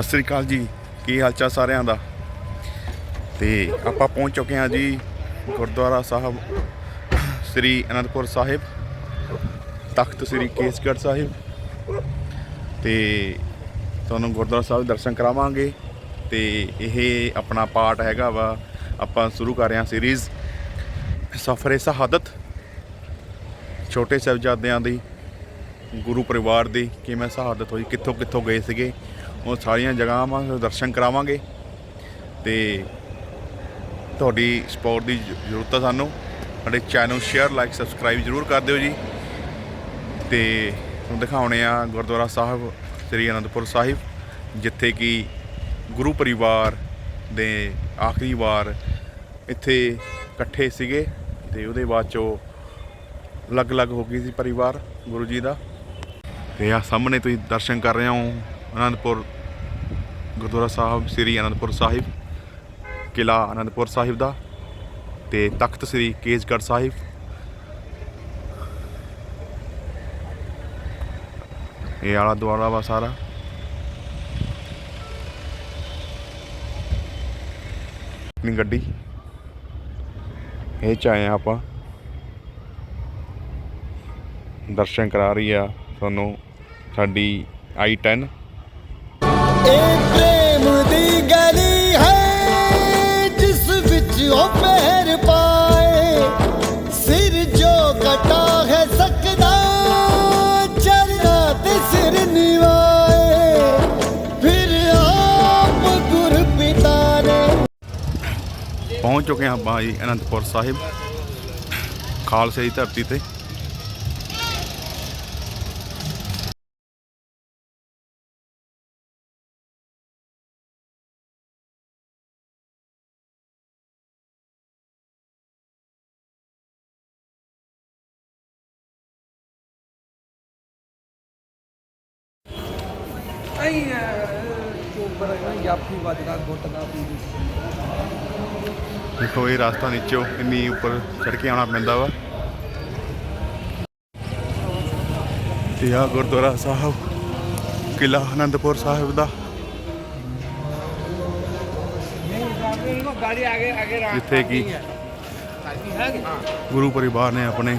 ਸਤਿ ਸ੍ਰੀ ਅਕਾਲ ਜੀ, ਕੀ ਹਾਲ ਚਾਲ ਸਾਰਿਆਂ ਦਾ? ਤੇ ਆਪਾਂ ਪਹੁੰਚ ਚੁੱਕੇ ਹਾਂ ਜੀ ਗੁਰਦੁਆਰਾ ਸਾਹਿਬ, ਸ੍ਰੀ ਅਨੰਦਪੁਰ ਸਾਹਿਬ, ਤਖਤ ਸ੍ਰੀ ਕੇਸਗੜ੍ਹ ਸਾਹਿਬ। ਤੇ ਤੁਹਾਨੂੰ ਗੁਰਦੁਆਰਾ ਸਾਹਿਬ ਦਰਸ਼ਨ ਕਰਾਵਾਂਗੇ ਤੇ ਇਹ ਆਪਣਾ ਪਾਰਟ ਹੈਗਾ ਵਾ, ਆਪਾਂ ਸ਼ੁਰੂ ਕਰ ਰਹੇ ਹਾਂ ਸੀਰੀਜ਼ ਸਫਰੇ ਸ਼ਹਾਦਤ ਛੋਟੇ ਸਾਹਿਬਜ਼ਾਦਿਆਂ ਦੀ, ਗੁਰੂ ਪਰਿਵਾਰ ਦੀ, ਕਿਵੇਂ ਸ਼ਹਾਦਤ ਹੋਈ ਕਿੱਥੋਂ ਕਿੱਥੋਂ ਗਏ ਸੀਗੇ ਉਹ ਸਾਰੀਆਂ ਜਗ੍ਹਾਵਾਂ ਦੇ ਦਰਸ਼ਨ ਕਰਾਵਾਂਗੇ। ਤੇ ਤੁਹਾਡੀ ਸਪੋਰਟ ਦੀ ਜ਼ਰੂਰਤ ਹੈ ਸਾਨੂੰ। ਸਾਡੇ ਚੈਨਲ ਨੂੰ ਸ਼ੇਅਰ ਲਾਈਕ ਸਬਸਕ੍ਰਾਈਬ ਜ਼ਰੂਰ ਕਰ ਦਿਓ ਜੀ। ਤੇ ਤੁਹਾਨੂੰ ਦਿਖਾਉਣੇ ਆ ਗੁਰਦੁਆਰਾ ਸਾਹਿਬ, ਸ੍ਰੀ ਅਨੰਦਪੁਰ ਸਾਹਿਬ, ਜਿੱਥੇ ਕਿ ਗੁਰੂ ਪਰਿਵਾਰ ਦੇ ਆਖਰੀ ਵਾਰ ਇੱਥੇ ਇਕੱਠੇ ਸੀਗੇ ਤੇ ਉਹਦੇ ਬਾਅਦ ਚੋਂ ਅਲੱਗ-ਅਲੱਗ ਹੋ ਗਈ ਸੀ ਪਰਿਵਾਰ ਗੁਰੂ ਜੀ ਦਾ। ਤੇ ਆ ਸਾਹਮਣੇ ਤੁਸੀਂ ਦਰਸ਼ਨ ਕਰ ਰਹੇ ਹੋ ਅਨੰਦਪੁਰ ਗੁਰਦੁਆਰਾ ਸਾਹਿਬ, ਸ੍ਰੀ ਅਨੰਦਪੁਰ ਸਾਹਿਬ, ਕਿਲਾ ਅਨੰਦਪੁਰ ਸਾਹਿਬ ਦਾ ਤੇ ਤਖਤ ਸ੍ਰੀ ਕੇਸਗੜ੍ਹ ਸਾਹਿਬ। ਇਹ ਆਲਾ ਦੁਆਲਾ ਵਾ ਸਾਰਾ। ਆਪਣੀ ਗੱਡੀ। ਇਹ ਚ ਆਏ ਆ ਆਪਾਂ। ਦਰਸ਼ਨ ਕਰਾ ਰਹੀ ਆ ਤੁਹਾਨੂੰ ਸਾਡੀ i10 ਇਹ ਪ੍ਰੇਮ ਦੀ ਗਲੀ ਹੈ, ਜਿਸ ਵਿੱਚ ਉਹ ਪਹਿਰ ਪਾਏ। ਸਿਰ ਜੋ ਕਟਾ ਹੈ ਸਕਦਾ, ਚਰਨਾ ਤੇ ਸਿਰ ਨਿਵਾਏ। ਫਿਰ ਆਪ ਗੁਰ ਪਿਤਾ ਨੇ ਪਹੁੰਚ ਚੁੱਕੇ ਹਾਂ ਆਪਾਂ ਜੀ ਅਨੰਦਪੁਰ ਸਾਹਿਬ, ਖਾਲਸੇ ਦੀ ਧਰਤੀ ਤੇ। ਨਹੀਂ ਚੋਬਰ ਜਾਫੀ ਵੱਜਦਾ ਗੁੱਟ ਦਾ ਵੀ ਦੇਖੋ ਇਹ ਰਸਤਾ ਨੀਚੋ ਇੰਨੀ ਉੱਪਰ ਚੜ ਕੇ ਆਉਣਾ ਪੈਂਦਾ ਵਾ। ਤੇ ਆ ਗੁਰਦੁਆਰਾ ਸਾਹਿਬ ਕਿਲਾ ਅਨੰਦਪੁਰ ਸਾਹਿਬ ਦਾ। ਜਿੱਥੇ ਕਿ ਗੁਰੂ ਪਰਿਵਾਰ ਨੇ ਆਪਣੇ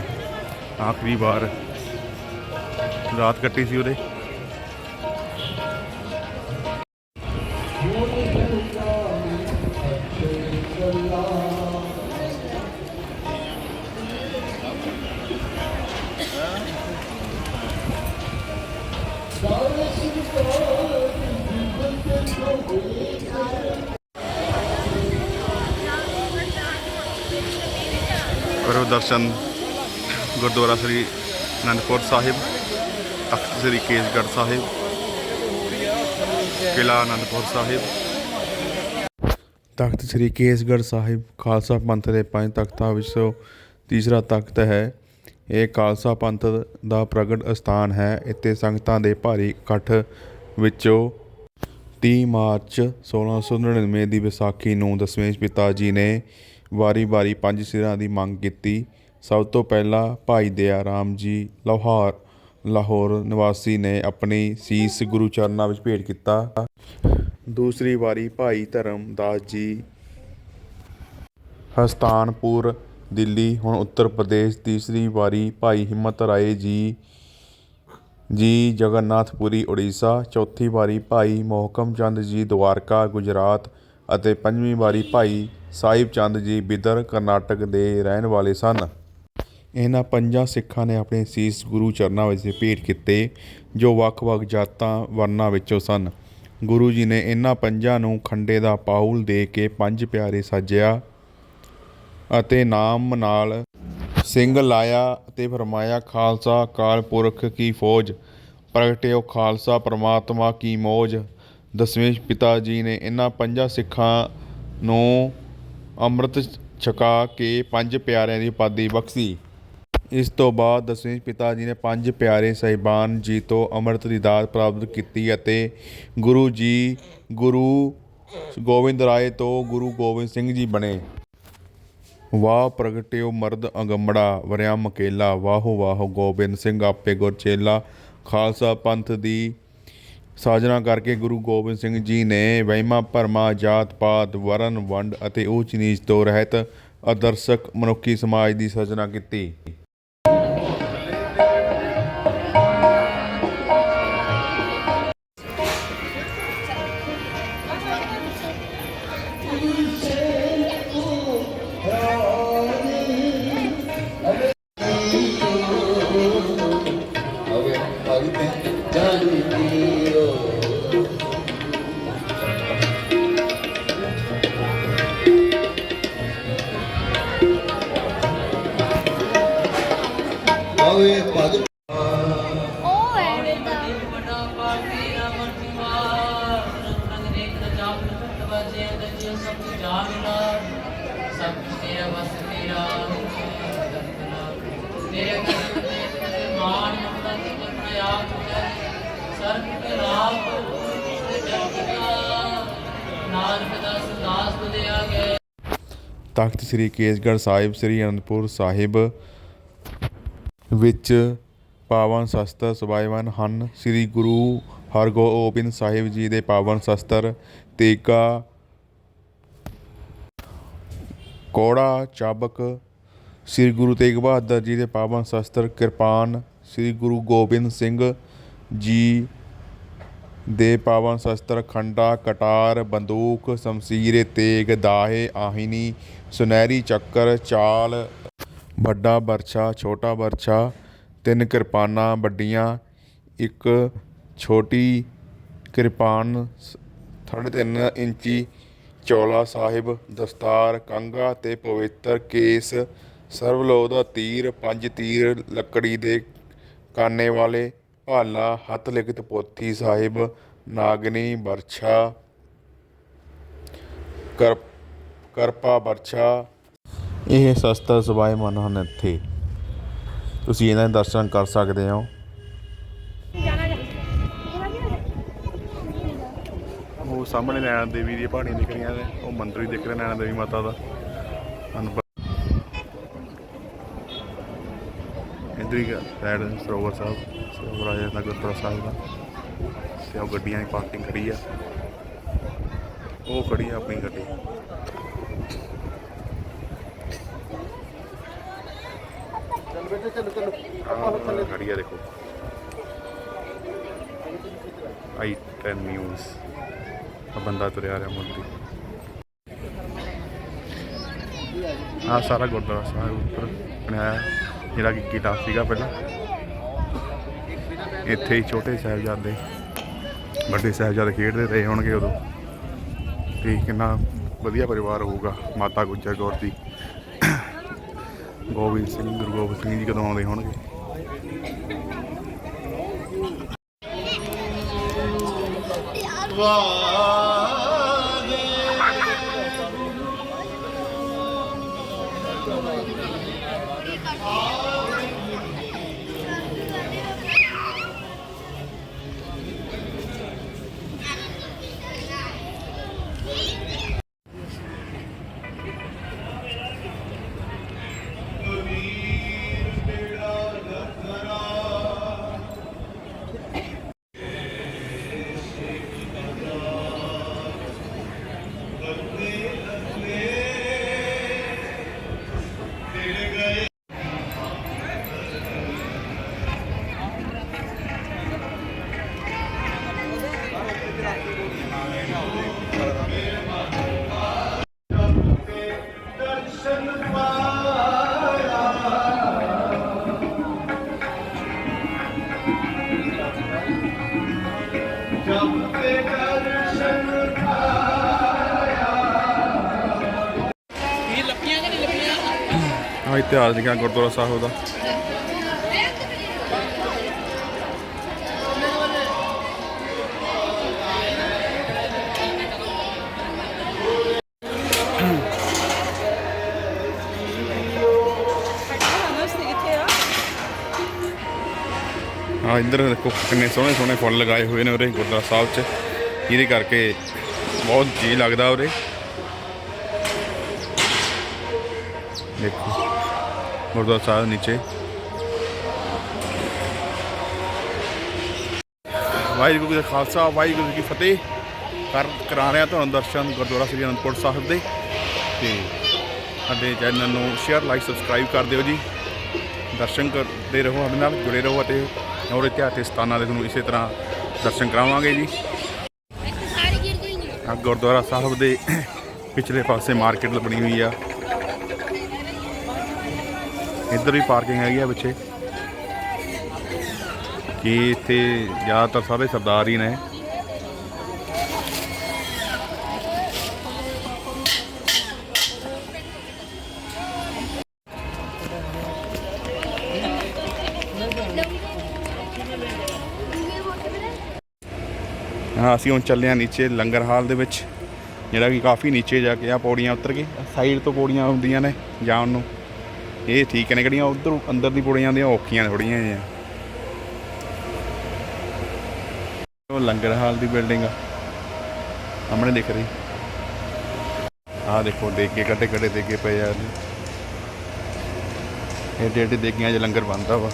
ਆਖਰੀ ਵਾਰ ਰਾਤ ਕੱਟੀ ਸੀ ਉਹਦੇ। ਕਰੋ ਦਰਸ਼ਨ ਗੁਰਦੁਆਰਾ ਸ੍ਰੀ ਅਨੰਦਪੁਰ ਸਾਹਿਬ, ਤਖਤ ਸ੍ਰੀ ਕੇਸਗੜ੍ਹ ਸਾਹਿਬ ਕਿਲਾ ਅਨੰਦਪੁਰ ਸਾਹਿਬ। ਤਖਤ ਸ੍ਰੀ ਕੇਸਗੜ੍ਹ ਸਾਹਿਬ, ਖਾਲਸਾ ਪੰਥ ਦੇ ਪੰਜ ਤਖਤਾਂ ਵਿੱਚੋਂ ਤੀਸਰਾ ਤਖਤ ਹੈ ਇਹ ਖਾਲਸਾ ਪੰਥ ਦਾ ਪ੍ਰਗਟ ਅਸਥਾਨ ਹੈ। ਇੱਥੇ ਸੰਗਤਾਂ ਦੇ ਭਾਰੀ ਇਕੱਠ ਵਿੱਚੋਂ 30 ਮਾਰਚ 1699 ਦੀ ਵਿਸਾਖੀ ਨੂੰ ਦਸਵੇਂ ਪਿਤਾ ਜੀ ਨੇ ਵਾਰੀ-ਵਾਰੀ ਪੰਜ ਸਿਰਾਂ ਦੀ ਮੰਗ ਕੀਤੀ। ਸਭ ਤੋਂ ਪਹਿਲਾਂ ਭਾਈ ਦਇਆ ਰਾਮ ਜੀ ਲਾਹੌਰ ਲਾਹੌਰ ਨਿਵਾਸੀ ਨੇ ਆਪਣੀ ਸੀਸ ਗੁਰੂ ਚਰਨਾਂ ਵਿੱਚ ਭੇਟ ਕੀਤਾ। ਦੂਸਰੀ ਵਾਰੀ ਭਾਈ ਧਰਮਦਾਸ ਜੀ ਹਸਤਾਨਪੁਰ ਦਿੱਲੀ, ਹੁਣ ਉੱਤਰ ਪ੍ਰਦੇਸ਼, ਤੀਸਰੀ ਵਾਰੀ ਭਾਈ ਹਿੰਮਤ ਰਾਏ ਜੀ ਜੀ ਜਗਨਨਾਥਪੁਰੀ, ਉੜੀਸਾ, ਚੌਥੀ ਵਾਰੀ ਭਾਈ ਮੋਹਕਮ ਚੰਦ ਜੀ ਦੁਆਰਕਾ ਗੁਜਰਾਤ ਅਤੇ ਪੰਜਵੀਂ ਵਾਰੀ ਭਾਈ ਸਾਹਿਬ ਚੰਦ ਜੀ ਬਿਦਰ, ਕਰਨਾਟਕ ਦੇ ਰਹਿਣ ਵਾਲੇ ਸਨ। ਇਹਨਾਂ ਪੰਜਾਂ ਸਿੱਖਾਂ ਨੇ ਆਪਣੇ ਸੀਸ ਗੁਰੂ ਚਰਨਾਂ ਵਿੱਚ ਭੇਟ ਕੀਤੇ, ਜੋ ਵੱਖ-ਵੱਖ ਜਾਤਾਂ ਵਰਨਾਂ ਵਿੱਚੋਂ ਸਨ। ਗੁਰੂ ਜੀ ਨੇ ਇਹਨਾਂ ਪੰਜਾਂ ਨੂੰ ਖੰਡੇ ਦਾ ਪਾਉਲ ਦੇ ਕੇ ਪੰਜ ਪਿਆਰੇ ਸਾਜਿਆ। ਅਤੇ ਨਾਮ ਨਾਲ ਸਿੰਘ ਲਾਇਆ ਅਤੇ ਫਰਮਾਇਆ, ਖਾਲਸਾ ਅਕਾਲ ਪੁਰਖ ਕੀ ਫੌਜ? ਪ੍ਰਗਟਿਓ ਖਾਲਸਾ ਪ੍ਰਮਾਤਮਾ ਕੀ ਮੋਜ? ਦਸਵੇਂ ਪਿਤਾ ਜੀ ਨੇ ਇਹਨਾਂ ਪੰਜਾਂ ਸਿੱਖਾਂ ਨੂੰ ਅੰਮ੍ਰਿਤ ਛਕਾ ਕੇ ਪੰਜ ਪਿਆਰਿਆਂ ਦੀ ਉਪਾਧੀ ਬਖਸ਼ੀ। ਇਸ ਤੋਂ ਬਾਅਦ ਦਸਵੇਂ ਪਿਤਾ ਜੀ ਨੇ ਪੰਜ ਪਿਆਰੇ ਸਾਹਿਬਾਨ ਜੀ ਤੋਂ ਅੰਮ੍ਰਿਤ ਦੀ ਦਾਤ ਪ੍ਰਾਪਤ ਕੀਤੀ ਅਤੇ ਗੁਰੂ ਜੀ, ਗੁਰੂ ਗੋਬਿੰਦ ਰਾਏ ਤੋਂ ਗੁਰੂ ਗੋਬਿੰਦ ਸਿੰਘ ਜੀ ਬਣੇ। ਵਾਹ ਪ੍ਰਗਟਿਓ ਮਰਦ ਅਗੰਮੜਾ, ਵਰਿਆ ਮਕੇਲਾ, ਵਾਹੋ ਵਾਹੋ ਗੋਬਿੰਦ ਸਿੰਘ ਆਪੇ ਗੁਰ ਚੇਲਾ। ਖਾਲਸਾ ਪੰਥ ਦੀ ਸਾਜਨਾ ਕਰਕੇ ਗੁਰੂ ਗੋਬਿੰਦ ਸਿੰਘ ਜੀ ਨੇ ਵਹਿਮਾਂ ਭਰਮਾਂ ਜਾਤ ਪਾਤ, ਵਰਨ ਵੰਡ ਅਤੇ ਊਚ ਨੀਚ ਤੋਂ ਰਹਿਤ ਆਦਰਸ਼ਕ ਮਨੁੱਖੀ ਸਮਾਜ ਦੀ ਸਿਰਜਣਾ ਕੀਤੀ। ਆਵੇ ਭਗਤ ਉਹ ਹੈ ਬੇਟਾ ਨਾਨਕ ਦਾ ਸੰਦਾਸ ਤੁਧਿਆ ਗਏ ਤਖਤ ਸ੍ਰੀ ਕੇਸਗੜ੍ਹ ਸਾਹਿਬ ਸ੍ਰੀ ਅਨੰਦਪੁਰ ਸਾਹਿਬ ਵਿੱਚ ਪਾਵਨ ਸ਼ਸਤਰ ਸਵਾਇਵਨ ਹਨ। ਸ੍ਰੀ ਗੁਰੂ ਹਰਗੋਬਿੰਦ ਸਾਹਿਬ ਜੀ ਦੇ ਪਾਵਨ ਸ਼ਸਤਰ ਤੇਗਾ ਕੌੜਾ, ਚਾਬਕ, ਸ੍ਰੀ ਗੁਰੂ ਤੇਗ ਬਹਾਦਰ ਜੀ ਦੇ ਪਾਵਨ ਸ਼ਸਤਰ, ਕਿਰਪਾਨ, ਸ੍ਰੀ ਗੁਰੂ ਗੋਬਿੰਦ ਸਿੰਘ ਜੀ ਦੇ ਪਾਵਨ ਸ਼ਸਤਰ, ਖੰਡਾ, ਕਟਾਰ, ਬੰਦੂਕ, ਸ਼ਮਸ਼ੀਰ ਤੇਗ, ਦਾਹੇ, ਆਹਿਨੀ, ਸੁਨਹਿਰੀ ਚੱਕਰ, ਚਾਲ ਵੱਡਾ ਬਰਛਾ, ਛੋਟਾ ਬਰਛਾ, ਤਿੰਨ ਕਿਰਪਾਨਾਂ ਵੱਡੀਆਂ, ਇੱਕ ਛੋਟੀ ਕਿਰਪਾਨ ਸ- ਸਾਢੇ ਤਿੰਨ ਇੰਚੀ ਚੌਲਾ ਸਾਹਿਬ, ਦਸਤਾਰ, ਕੰਘਾ ਤੇ ਪਵਿੱਤਰ ਕੇਸ ਸਰਵਲੋਹ ਦਾ ਤੀਰ, ਪੰਜ ਤੀਰ, ਲੱਕੜੀ ਦੇ ਕਾਨੇ ਵਾਲੇ, ਭਾਲਾ, ਹੱਥ ਲਿਖਤ ਪੋਥੀ ਸਾਹਿਬ, ਨਾਗਨੀ ਬਰਛਾ ਕਰ ਕਰਪਾ ਬਰਛਾ ਇਹ ਸਸਤਾ ਸਵਾਏ ਮਨ ਹਨ ਇੱਥੇ। ਤੁਸੀਂ ਇਹਨਾਂ ਦੇ ਦਰਸ਼ਨ ਕਰ ਸਕਦੇ ਹੋ। ਉਹ ਸਾਹਮਣੇ ਨੈਣਾ ਦੇਵੀ ਦੀ ਪਹਾੜੀਆਂ ਦਿਖ ਰਹੀਆਂ ਨੇ। ਉਹ ਮੰਦਿਰ ਹੀ ਦਿਖ ਰਿਹਾ ਨੈਣਾ ਦੇਵੀ ਮਾਤਾ ਦਾ। ਤੁਹਾਨੂੰ ਇੱਧਰ ਹੀ ਸਾਈਡ ਸਰੋਵਰ ਸਾਹਿਬ। ਸਰੋਵਰ ਆ ਜਾਂਦਾ ਗੁਰਦੁਆਰਾ ਸਾਹਿਬ ਦਾ। ਤੇ ਉਹ ਗੱਡੀਆਂ ਦੀ ਪਾਰਕਿੰਗ ਖੜੀ ਆ। ਉਹ ਖੜੀ ਆ ਆਪਣੀ ਗੱਡੀ। ਆਹ ਖੜੀ ਆ ਦੇਖੋ। ਆਈ 10 ਨਿਊਜ਼। ਆ ਬੰਦਾ ਤੁਰਿਆ ਰਿਹਾ ਮੁੰਡੀ ਆ ਸਾਰਾ ਗੁਰਦੁਆਰਾ ਸਾਹਿਬ ਉੱਪਰ। ਬਣਾਇਆ ਜਿਹੜਾ ਕਿ ਕਿਲਾ ਸੀਗਾ ਪਹਿਲਾਂ। ਇੱਥੇ ਹੀ ਛੋਟੇ ਸਾਹਿਬਜ਼ਾਦੇ, ਵੱਡੇ ਸਾਹਿਬਜ਼ਾਦੇ ਖੇਡਦੇ ਰਹੇ ਹੋਣਗੇ ਉਦੋਂ। ਤੇ ਕਿੰਨਾ ਵਧੀਆ ਪਰਿਵਾਰ ਹੋਊਗਾ, ਮਾਤਾ ਗੁਜਰ ਕੌਰ ਦੀ। ਗੋਬਿੰਦ ਸਿੰਘ ਗੁਰੂ ਗੋਬਿੰਦ ਸਿੰਘ ਜੀ ਕਦੋਂ ਆਉਂਦੇ ਹੋਣਗੇ? ਆ ਇਤਿਹਾਸ ਲਿਖਿਆ ਗੁਰਦੁਆਰਾ ਸਾਹਿਬ ਦਾ। ਆ ਇੱਧਰ ਦੇਖੋ, ਕਿੰਨੇ ਸੋਹਣੇ ਸੋਹਣੇ ਫੁੱਲ ਲਗਾਏ ਹੋਏ ਨੇ ਉਰੇ ਗੁਰਦੁਆਰਾ ਸਾਹਿਬ 'ਚ। ਇਹਦੇ ਕਰਕੇ ਬਹੁਤ ਜੀ ਲੱਗਦਾ ਉਰੇ। ਦੇਖੋ। ਗੁਰਦੁਆਰਾ ਸਾਹਿਬ ਨੀਚੇ। ਵਾਹਿਗੁਰੂ ਜੀ ਕਾ ਖਾਲਸਾ ਵਾਹਿਗੁਰੂ ਜੀ ਕੀ ਫਤਿਹ। ਕਰ ਕਰਾ ਰਿਹਾ ਤੁਹਾਨੂੰ ਦਰਸ਼ਨ ਗੁਰਦੁਆਰਾ ਸ੍ਰੀ ਅਨੰਦਪੁਰ ਸਾਹਿਬ ਦੇ। ਤੇ ਸਾਡੇ ਚੈਨਲ ਨੂੰ ਸ਼ੇਅਰ ਲਾਈਕ ਸਬਸਕ੍ਰਾਈਬ ਕਰ ਦਿਓ ਜੀ। ਦਰਸ਼ਨ ਕਰਦੇ ਰਹੋ ਸਾਡੇ ਨਾਲ ਜੁੜੇ ਰਹੋ ਅਤੇ ਹੋਰ ਇਤਿਹਾਸਿਕ ਸਥਾਨਾਂ ਦੇ ਤੁਹਾਨੂੰ ਇਸੇ ਤਰ੍ਹਾਂ ਦਰਸ਼ਨ ਕਰਾਵਾਂਗੇ ਜੀ। ਆ ਗੁਰਦੁਆਰਾ ਸਾਹਿਬ ਦੇ ਪਿਛਲੇ ਪਾਸੇ ਮਾਰਕੀਟ ਬਣੀ ਹੋਈ ਆ। ਇੱਧਰ ਵੀ ਪਾਰਕਿੰਗ ਹੈਗੀ ਆ ਪਿੱਛੇ। ਕਿ ਇੱਥੇ ਜ਼ਿਆਦਾਤਰ ਸਾਰੇ ਸਰਦਾਰ ਹੀ ਨੇ। ਹਾਂ, ਅਸੀਂ ਹੁਣ ਚੱਲੇ ਹਾਂ ਨੀਚੇ ਲੰਗਰ ਹਾਲ ਦੇ ਵਿੱਚ, ਜਿਹੜਾ ਕਿ ਕਾਫੀ ਨੀਚੇ ਜਾ ਕੇ ਆ ਪੌੜੀਆਂ ਉਤਰ ਕੇ, ਸਾਈਡ ਤੋਂ ਪੌੜੀਆਂ ਹੁੰਦੀਆਂ ਨੇ ਜਾਣ ਨੂੰ। ਇਹ ਠੀਕ ਨੇ ਕਿਹੜੀਆਂ? ਉਧਰ ਅੰਦਰ ਦੀ ਪੌੜੀਆਂ ਆਉਂਦੀਆਂ ਔਖੀਆਂ ਥੋੜੀਆਂ ਜਿਹੀਆਂ। ਉਹ ਲੰਗਰ ਹਾਲ ਦੀ ਬਿਲਡਿੰਗ ਆ। ਸਾਹਮਣੇ ਦਿਖ ਰਹੀ। ਆਹ ਦੇਖੋ, ਦੇਗੇ ਕੱਟੇ ਕੱਟੇ ਦੇਗੇ ਪਏ ਆ। ਏਡੇ ਏਡੇ ਦੇਗੀਆਂ 'ਚ ਲੰਗਰ ਬਣਦਾ ਵਾ।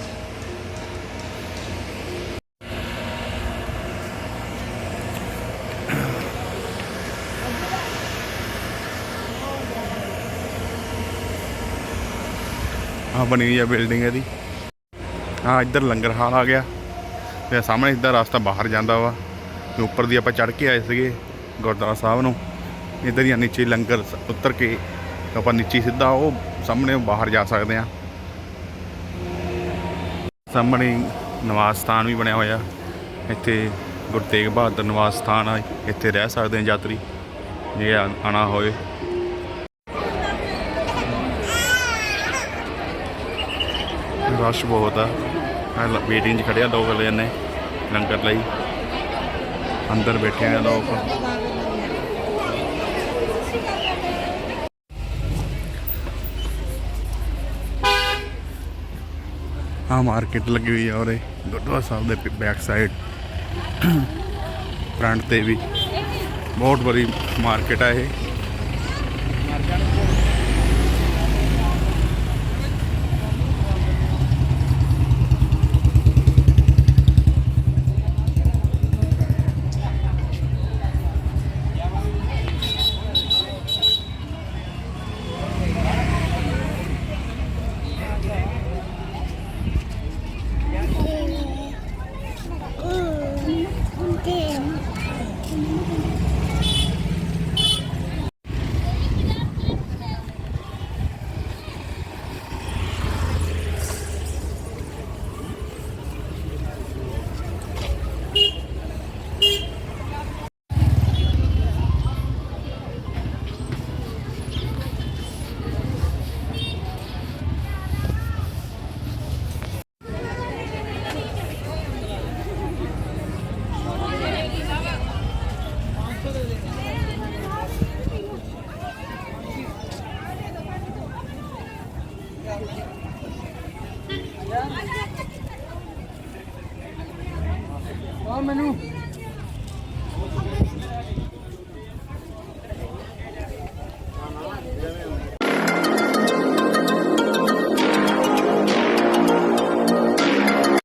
ਆ ਬਣੀ ਹੋਈ ਆ ਬਿਲਡਿੰਗ ਇਹਦੀ। ਹਾਂ ਇੱਧਰ ਲੰਗਰ ਹਾਲ ਆ ਗਿਆ ਤੇ ਸਾਹਮਣੇ ਇੱਧਰ ਰਸਤਾ ਬਾਹਰ ਜਾਂਦਾ ਵਾ ਤੇ ਉੱਪਰ ਦੀ ਆਪਾਂ ਚੜ੍ਹ ਕੇ ਆਏ ਸੀਗੇ ਗੁਰਦੁਆਰਾ ਸਾਹਿਬ ਨੂੰ। ਇੱਧਰ ਹੀ ਨੀਚੇ ਲੰਗਰ ਉਤਰ ਕੇ ਆਪਾਂ ਨੀਚੇ ਸਿੱਧਾ ਉਹ ਸਾਹਮਣੇ ਬਾਹਰ ਜਾ ਸਕਦੇ ਆ। ਸਾਹਮਣੇ ਨਿਵਾਸ ਸਥਾਨ ਵੀ ਬਣਿਆ ਹੋਇਆ। ਇੱਥੇ ਗੁਰੂ ਤੇਗ ਬਹਾਦਰ ਨਿਵਾਸ ਸਥਾਨ ਆ, ਇੱਥੇ ਰਹਿ ਸਕਦੇ ਆ ਯਾਤਰੀ। ਜੇ ਆ- ਆਉਣਾ ਹੋਵੇ। ਰਸ਼ ਬਹੁਤ ਆ। ਵੇਟਿੰਗ 'ਚ ਖੜਿਆ ਲੋਕ ਲੈ ਨੇ ਲੰਗਰ ਲਈ। ਅੰਦਰ ਬੈਠੇ ਆ ਲੋਕ। ਆ ਮਾਰਕੀਟ ਲੱਗੀ ਹੋਈ ਆ ਉਰੇ, ਗੁਰਦੁਆਰਾ ਸਾਹਿਬ ਦੇ ਬੈਕ ਸਾਈਡ ਫਰੰਟ ਤੇ ਵੀ। ਬਹੁਤ ਬੜੀ ਮਾਰਕੀਟ ਆ ਇਹ।